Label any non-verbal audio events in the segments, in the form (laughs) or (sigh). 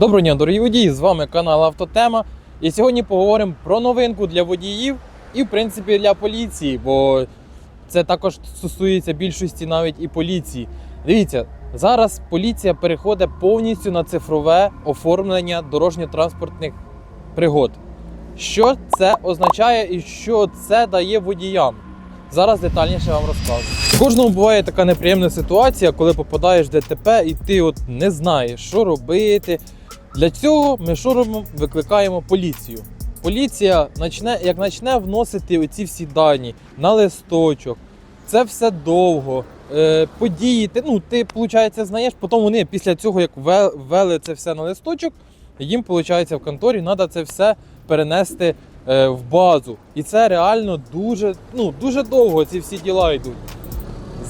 Доброго дня, дорогі водії! З вами канал Автотема. І сьогодні поговоримо про новинку для водіїв і, в принципі, для поліції, бо це також стосується більшості навіть і поліції. Дивіться, зараз поліція переходить повністю на цифрове оформлення дорожньо-транспортних пригод. Що це означає і що це дає водіям? Зараз детальніше вам розкажу. Кожному буває така неприємна ситуація, коли попадаєш в ДТП і ти от не знаєш, що робити. Для цього ми робимо? Викликаємо поліцію. Поліція начне, як почне вносити оці всі дані на листочок, це все довго. Е, події, ти, ну, ти, виходить, знаєш, потім вони після цього, як ве- ввели це все на листочок, їм, виходить, в конторі треба це все перенести е, в базу. І це реально дуже, ну, дуже довго ці всі діла йдуть.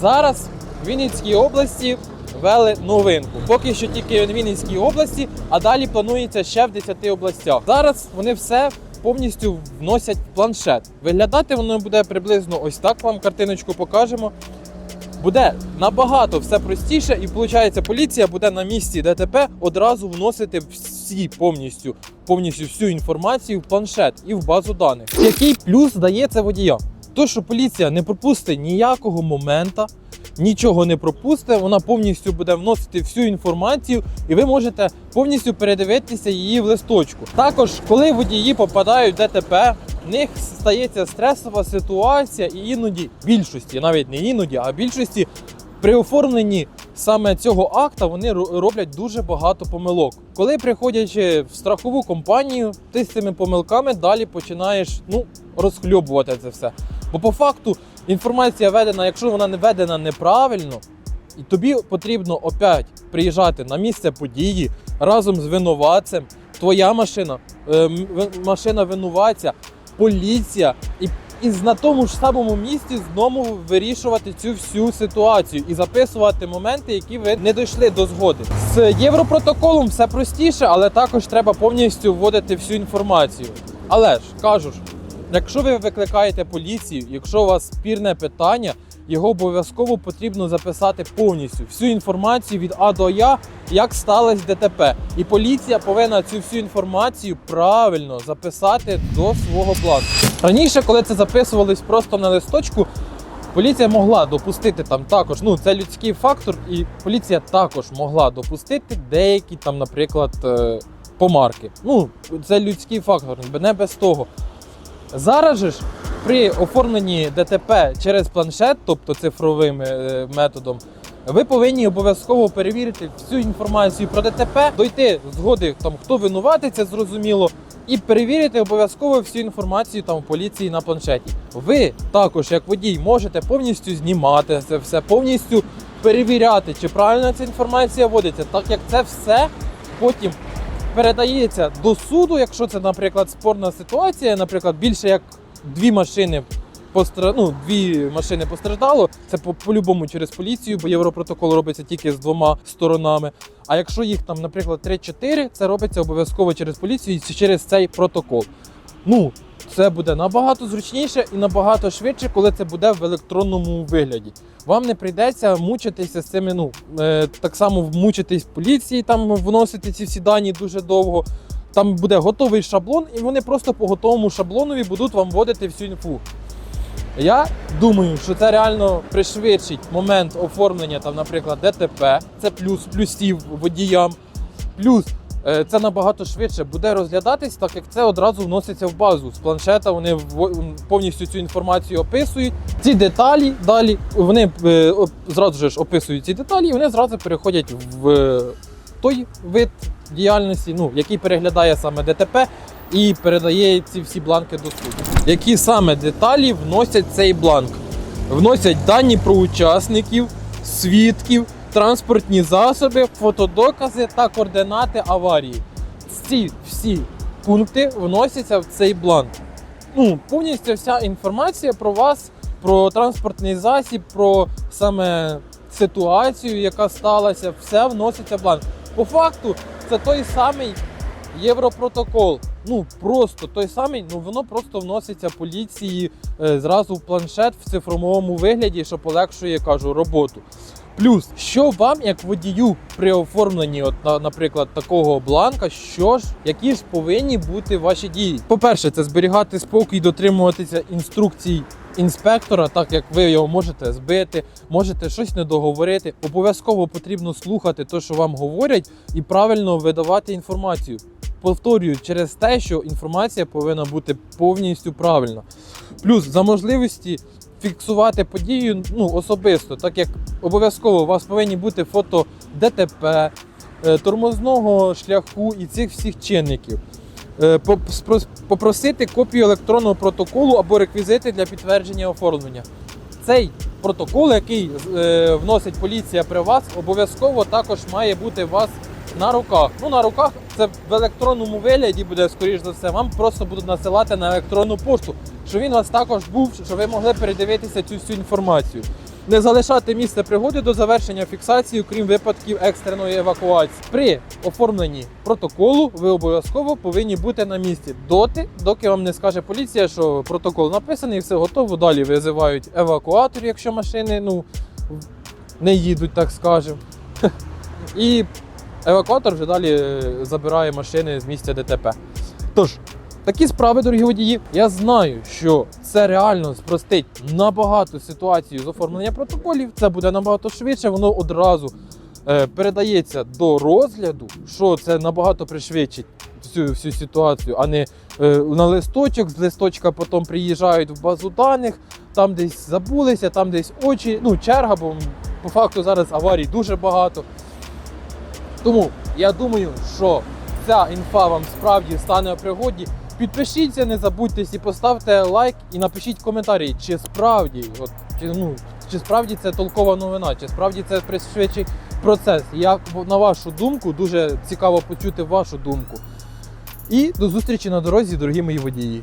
Зараз в Вінницькій області ввели новинку. Поки що тільки в Вінницькій області, а далі планується ще в 10 областях. Зараз вони все повністю вносять в планшет. Виглядати воно буде приблизно ось так. Вам картиночку покажемо. Буде набагато все простіше, і виходить, поліція буде на місці ДТП одразу вносити всі повністю, повністю всю інформацію в планшет і в базу даних. Який плюс дає це водіям? То, що поліція не пропустить ніякого моменту, нічого не пропустить, вона повністю буде вносити всю інформацію, і ви можете повністю передивитися її в листочку. Також, коли водії попадають в ДТП, в них стається стресова ситуація, і іноді більшості, навіть не іноді, а більшості при оформленні саме цього акта вони роблять дуже багато помилок. Коли приходячи в страхову компанію, ти з цими помилками далі починаєш ну розхльобувати це все. Бо по факту інформація ведена, якщо вона не ведена неправильно, і тобі потрібно опять приїжджати на місце події разом з винуватцем, твоя машина, е, машина винуватця, поліція, і, і на тому ж самому місці знову вирішувати цю всю ситуацію і записувати моменти, які ви не дійшли до згоди. З європротоколом все простіше, але також треба повністю вводити всю інформацію. Але ж кажу ж, Якщо ви викликаєте поліцію, якщо у вас спірне питання, його обов'язково потрібно записати повністю всю інформацію від А до Я, як сталося ДТП. І поліція повинна цю всю інформацію правильно записати до свого бланку. Раніше, коли це записувалось просто на листочку, поліція могла допустити там також. Ну це людський фактор, і поліція також могла допустити деякі там, наприклад, е, помарки. Ну це людський фактор, не без того. Зараз же ж при оформленні ДТП через планшет, тобто цифровим е, методом, ви повинні обов'язково перевірити всю інформацію про ДТП, дойти згоди, там хто винуватий, це зрозуміло, і перевірити обов'язково всю інформацію там в поліції на планшеті. Ви також, як водій, можете повністю знімати це все, повністю перевіряти, чи правильно ця інформація вводиться, так як це все потім передається до суду, якщо це, наприклад, спорна ситуація, наприклад, більше як дві машини постра... ну, дві машини постраждало, це по- по-любому через поліцію, бо європротокол робиться тільки з двома сторонами. А якщо їх там, наприклад, 3-4, це робиться обов'язково через поліцію і через цей протокол. Ну, це буде набагато зручніше і набагато швидше, коли це буде в електронному вигляді. Вам не прийдеться мучитися з цими. Ну е, так само мучитись в поліції, там вносити ці всі дані дуже довго. Там буде готовий шаблон, і вони просто по готовому шаблонові будуть вам вводити всю інфу. Я думаю, що це реально пришвидшить момент оформлення, там, наприклад, ДТП, це плюс плюсів водіям. Плюс це набагато швидше буде розглядатись, так як це одразу вноситься в базу. З планшета вони повністю цю інформацію описують. Ці деталі далі вони е, зразу ж описують ці деталі, і вони зразу переходять в е, той вид діяльності, ну, який переглядає саме ДТП і передає ці всі бланки до суду. Які саме деталі вносять цей бланк? Вносять дані про учасників, свідків, транспортні засоби, фотодокази та координати аварії. Ці всі пункти вносяться в цей бланк. Ну, повністю вся інформація про вас, про транспортний засіб, про саме ситуацію, яка сталася, все вноситься в бланк. По факту, це той самий європротокол. Ну просто той самий, ну воно просто вноситься поліції е, зразу в планшет в цифровому вигляді, що полегшує, кажу, роботу. Плюс, що вам, як водію, при оформленні, от, наприклад, такого бланка, що ж, які ж повинні бути ваші дії? По-перше, це зберігати спокій, дотримуватися інструкцій інспектора, так як ви його можете збити, можете щось не договорити. Обов'язково потрібно слухати те, що вам говорять, і правильно видавати інформацію. Повторюю, через те, що інформація повинна бути повністю правильна. Плюс за можливості фіксувати подію ну, особисто, так як обов'язково у вас повинні бути фото ДТП, е, тормозного шляху і цих всіх чинників. Е, Попросити копію електронного протоколу або реквізити для підтвердження оформлення. Цей протокол, який е, вносить поліція при вас, обов'язково також має бути у вас на руках. Ну, на руках це в електронному вигляді буде, скоріш за все, вам просто будуть насилати на електронну пошту, що він у вас також був, щоб ви могли передивитися цю всю інформацію. Не залишати місце пригоди до завершення фіксації, крім випадків екстреної евакуації. При оформленні протоколу ви обов'язково повинні бути на місці доти, доки вам не скаже поліція, що протокол написаний, все готово. Далі визивають евакуатор, якщо машини ну, не їдуть, так скажемо. (laughs) І евакуатор вже далі е, забирає машини з місця ДТП. Тож, такі справи, дорогі водії. Я знаю, що це реально спростить набагато ситуацію з оформлення протоколів. Це буде набагато швидше, воно одразу е, передається до розгляду, що це набагато пришвидшить всю, всю ситуацію, а не е, на листочок, з листочка потім приїжджають в базу даних, там десь забулися, там десь очі, ну, черга, бо по факту зараз аварій дуже багато. Тому я думаю, що ця інфа вам справді стане у пригоді. Підпишіться, не забудьтесь і поставте лайк і напишіть коментарі, чи справді, от, чи, ну, чи справді це толкова новина, чи справді це пришвидшить процес. Як на вашу думку, дуже цікаво почути вашу думку. І до зустрічі на дорозі, дорогі мої водії.